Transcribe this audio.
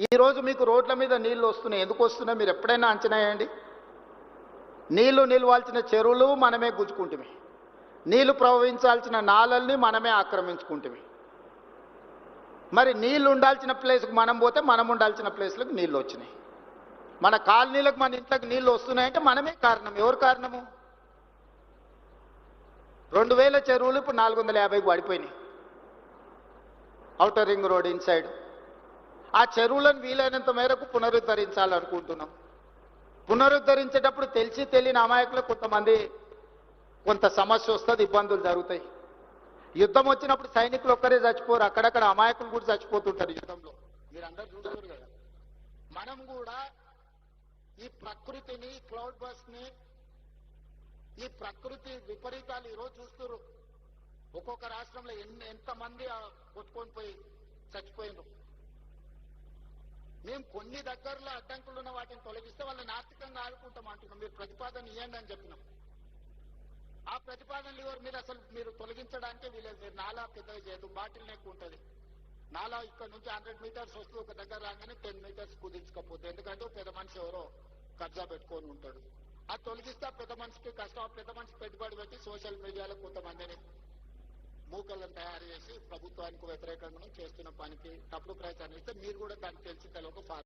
ఈరోజు మీకు రోడ్ల మీద నీళ్ళు వస్తున్నాయి. ఎందుకు వస్తున్నాయి? మీరు ఎప్పుడైనా అంచనా వేయండి. నీళ్ళు నిలవాల్సిన చెరువులు మనమే గుంజుకుంటుమి నీళ్ళు ప్రవహించాల్సిన నాలల్ని మనమే ఆక్రమించుకుంటుమి. మరి నీళ్ళు ఉండాల్సిన ప్లేస్కి మనం పోతే మనం ఉండాల్సిన ప్లేస్లకు నీళ్ళు వచ్చినాయి. మన కాలనీలకు మన ఇంట్లోకి నీళ్ళు వస్తున్నాయంటే మనమే కారణం. ఎవరు కారణము? రెండు వేల చెరువులు ఇప్పుడు నాలుగు వందల యాభైకి పడిపోయినాయి. అవుటర్ రింగ్ రోడ్ ఇన్సైడ్ ఆ చెరువులను వీలైనంత మేరకు పునరుద్ధరించాలనుకుంటున్నాం. పునరుద్ధరించేటప్పుడు తెలిసి తెలియని అమాయకులు కొంతమంది కొంత సమస్య వస్తుంది ఇబ్బందులు జరుగుతాయి. యుద్ధం వచ్చినప్పుడు సైనికులు ఒక్కరే చచ్చిపోరు అక్కడక్కడ అమాయకులు కూడా చచ్చిపోతుంటారు యుద్ధంలో. మీరందరూ చూస్తారు కదా. మనం కూడా ఈ ప్రకృతిని క్లౌడ్ బస్ని ఈ ప్రకృతి విపరీతాలు ఈరోజు చూస్తున్నారు ఒక్కొక్క రాష్ట్రంలో ఎన్ని ఎంతమంది కొట్టుకొని పోయి చచ్చిపోయినారు మేము కొన్ని దగ్గరలో అడ్డంకులు ఉన్న వాటిని తొలగిస్తే వాళ్ళని ఆర్థికంగా ఆదుకుంటాం అంటున్నాం. మీరు ప్రతిపాదన ఇవ్వండి అని చెప్పినాం. ఆ ప్రతిపాదనలు ఎవరు? మీరు అసలు మీరు తొలగించడానికే వీలేదు. మీరు నాలా పెద్దగా చేయదు బాటిల్ నెక్ ఉంటుంది. నాలా ఇక్కడ నుంచి హండ్రెడ్ మీటర్స్ వస్తూ ఒక దగ్గర రాగానే టెన్ మీటర్స్ కుదించకపోతే. ఎందుకంటే పెద్ద మనిషి ఎవరో కబ్జా పెట్టుకొని ఉంటాడు. అది తొలగిస్తే పెద్ద మనిషికి కష్టం పెద్ద మనిషి పెట్టుబడి పెట్టి సోషల్ మీడియాలో కొంతమందిని మూకలను తయారు చేసి ప్రభుత్వానికి వ్యతిరేకంగా చేస్తున్న పనికి తప్పుడు ప్రయత్నం ఇస్తే మీరు కూడా దానికి తెలిసి తెలియక